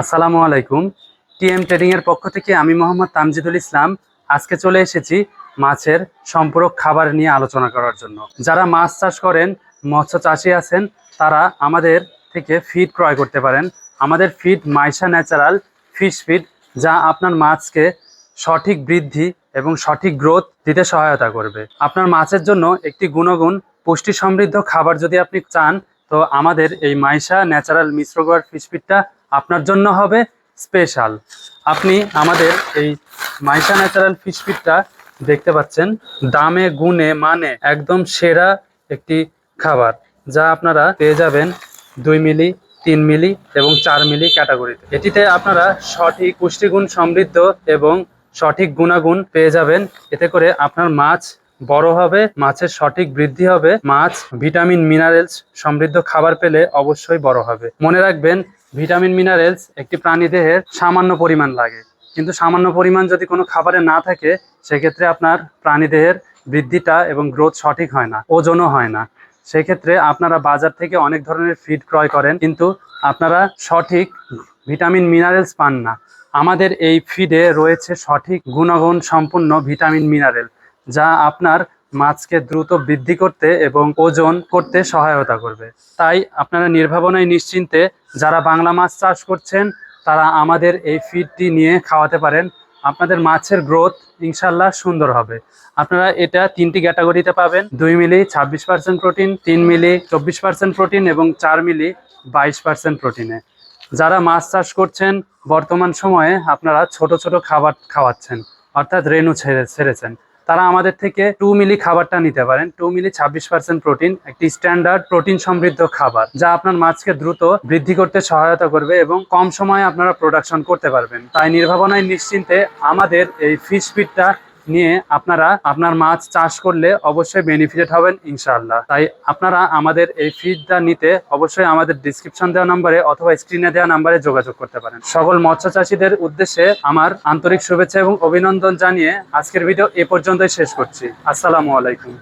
আসসালামু আলাইকুম। TM trading এর পক্ষ থেকে আমি মোহাম্মদ তামজিদুল ইসলাম। আজকে চলে এসেছি মাছের সম্পূরক খাবার নিয়ে আলোচনা করার জন্য। যারা মাছ চাষ করেন, মৎস্য চাষি আছেন, তারা আমাদের থেকে ফিড ক্রয় করতে পারেন। আমাদের feed Maisha natural fish feed, যা আপনার মাছকে সঠিক বৃদ্ধি এবং সঠিক গ্রোথ দিতে সহায়তা করবে। আপনার মাছের জন্য একটি গুণগুণ পুষ্টি সমৃদ্ধ খাবার যদি আপনি চান তো আমাদের এই মাইশা ন্যাচারাল মিশ্র গোয়ার ফিডটা আপনার জন্য হবে স্পেশাল। আপনি আমাদের এই মাইশা ন্যাচারাল ফিডটা দেখতে পাচ্ছেন। দামে, গুণে মানে একদম সেরা একটি খাবার, যা আপনারা পেয়ে যাবেন দুই মিলি, তিন মিলি এবং চার মিলি ক্যাটাগরিতে। এটিতে আপনারা সঠিক পুষ্টিগুণ সমৃদ্ধ এবং সঠিক গুণাগুণ পেয়ে যাবেন। এতে করে আপনার মাছ বড় হবে, মাছের সঠিক বৃদ্ধি হবে, মাছ, ভিটামিন মিনারেলস সমৃদ্ধ খাবার পেলে অবশ্যই বড় হবে। মনে রাখবেন, ভিটামিন মিনারেলস একটি প্রাণী দেহের সামান্য পরিমাণ লাগে। কিন্তু সামান্য পরিমাণ যদি কোনো খাবারে না থাকে, সেক্ষেত্রে আপনার প্রাণীদেহের বৃদ্ধিটা এবং গ্রোথ সঠিক হয় না, ওজনও হয় না। সেক্ষেত্রে আপনারা বাজার থেকে অনেক ধরনের ফিড ক্রয় করেন, কিন্তু আপনারা সঠিক ভিটামিন মিনারেলস পান না। আমাদের এই ফিডে রয়েছে সঠিক গুণগুণ সম্পূর্ণ ভিটামিন মিনারেল যা আপনার মাছকে দ্রুত বৃদ্ধি করতে এবং ওজন করতে সহায়তা করবে। তাই আপনারা নির্ভাবনায় নিশ্চিন্তে যারা বাংলা মাছ চাষ করছেন, তারা আমাদের এই ফিডটি নিয়ে খাওয়াতে পারেন। আপনাদের মাছের গ্রোথ ইনশাল্লাহ সুন্দর হবে। আপনারা এটা তিনটি ক্যাটাগরিতে পাবেন। দুই মিলি ছাব্বিশ পার্সেন্ট প্রোটিন তিন মিলি চব্বিশ পার্সেন্ট প্রোটিন এবং চার মিলি বাইশ পার্সেন্ট প্রোটিনে যারা মাছ চাষ করছেন, বর্তমান সময়ে আপনারা ছোট ছোট খাবার খাওয়াচ্ছেন, অর্থাৎ রেনু ছেড়ে ছেড়েছেন। তারা আমাদের থেকে টু মিলি খাবারটা নিতে পারেন। টু মিলি ছাব্বিশ পার্সেন্ট প্রোটিন একটি স্ট্যান্ডার্ড প্রোটিন সমৃদ্ধ খাবার, যা আপনার মাছকে দ্রুত বৃদ্ধি করতে সহায়তা করবে এবং কম সময়ে আপনারা প্রোডাকশন করতে পারবেন। তাই নির্ভাবনায় নিশ্চিন্তে আমাদের এই ফিশ ফিডটা নিয়ে আপনারা আপনার মাছ চাষ করলে অবশ্যই বেনিফিটেড হবেন, ইনশাআল্লাহ। তাই আপনারা আমাদের এই ফিডটা নিতে অবশ্যই আমাদের ডিসক্রিপশন দেওয়া নাম্বারে অথবা স্ক্রিনে দেওয়া নাম্বারে যোগাযোগ করতে পারেন। সকল মৎস্য চাষীদের উদ্দেশ্যে আমার আন্তরিক শুভেচ্ছা এবং অভিনন্দন জানিয়ে আজকের ভিডিও এ পর্যন্তই শেষ করছি। আসসালামু আলাইকুম।